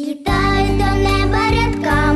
Вітай до неба рядка.